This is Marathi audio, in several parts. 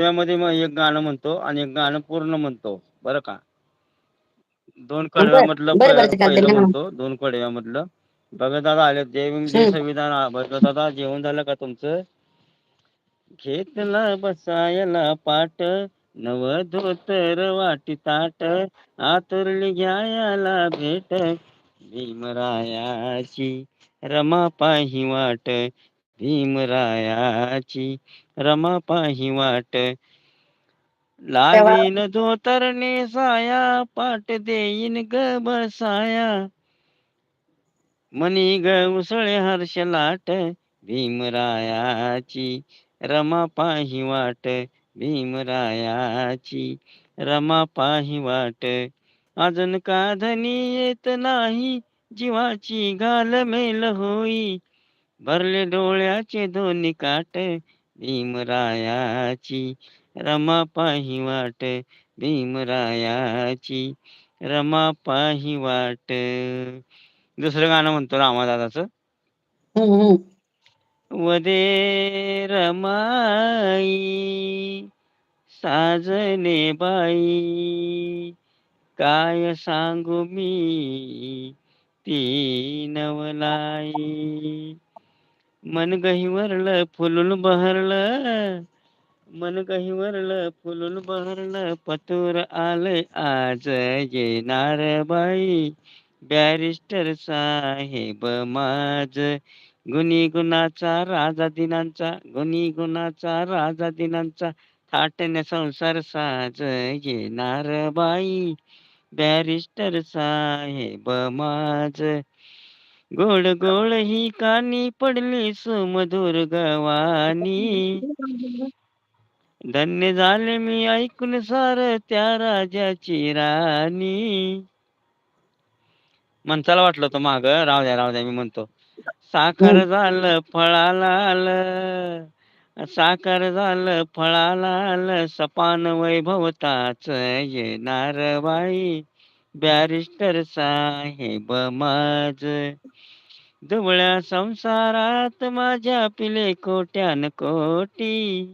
त्यामध्ये मग एक गाणं म्हणतो आणि एक गाणं पूर्ण म्हणतो. बरं का? दोन बर. कडव्यामधलं बर बर प- चालतंय पहिलं म्हणा म्हणतो. दोन कडव्यामधलं बघा दादा आले भीम जय हम्म. संविधान बघा दादा जेवण झालं का तुमचं? घेतला बसायला पाट नव धोतर वाटी ताट. आतुरली घ्यायला भेट. भीमरायाची रमा पाही वाट. भीमरायाची रमा पाही वाट लावीन धोतर नेसाया पाट देईन ग बसाया. मनी ग उसळे हर्ष लाट भीमरायाची रमा पाही वाट. भीमरायाची रमा पाही वाट. अजून का धनी येत नाही जीवाची घाल मेल होई. भरले डोळ्याचे दोन्ही काट भीमरायाची रमा पाही वाट भीमरायाची रमा पाही वाट. दुसरं गाणं म्हणतो रामादादाचं. हम्म, हम्म. वदे रमाई साजने बाई. काय सांगू मी ती नवलाई. मन गहिवरलं फुलून बहरलं। मन गहिवरलं फुलून बहरलं। पतूर आलंय आज येणार बाई। बॅरिस्टर साहेब माझ गुनी गुणाचा राजा दिनांचा गुणी गुणाचा राजा दिनांचा। थाटण्या संसार साज येणार बाई। बॅरिस्टर साहेब माझ गोड गोड ही कानी पडली सुमधुर गवानी. धन्य झाले मी ऐकून सार त्या राजाची राणी. मनसाला वाटलं होतं माग. राहू द्या राहू द्या मी म्हणतो. साखर झालं फळाला आलं साखर झालं फळाला आलं सपान वैभवताच येणार बाई. बॅरिस्टर साहेब माझ. दुबळ्या संसारात माझ्या पिले कोट्यान कोटी.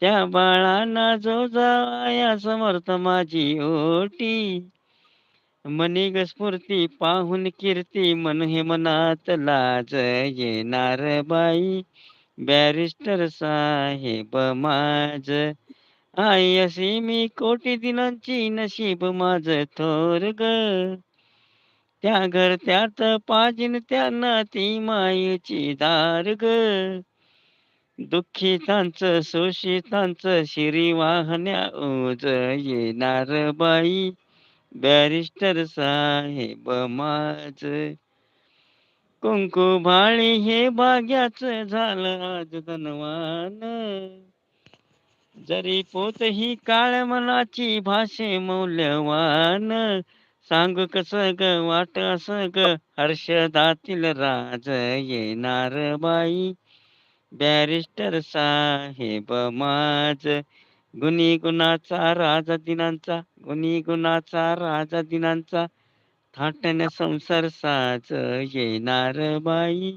त्या बाळांना जो जाया समर्थ माझी ओटी. मनी स्फूर्ती पाहून कीर्ती मन हे मनात लाज येणार बाई. बॅरिस्टर साहेब माझ. आई मी कोटी दिनांची नशीब माझ थोर ग. त्या घर त्यात पाजिन त्यांना ती मायची दार ग. दुःखितांचं शोषितांचं शिरी वाहण्या ओज येणार बाई. बॅरिस्टर साहेब माझ. कुंकू भाळी हे भाग्याच झालं आज धनवान. जरी पोत ही काळ मनाची भाषे मौल्यवान. सांग कस ग वाट अस ग हर्षदातील राज येणार बाई. बॅरिस्टर साहेब माझ गुणी गुणाचा राजा दिनांचा गुणी गुणाचा राजा दिनांचा. थाटण्या संसार साज येणार बाई.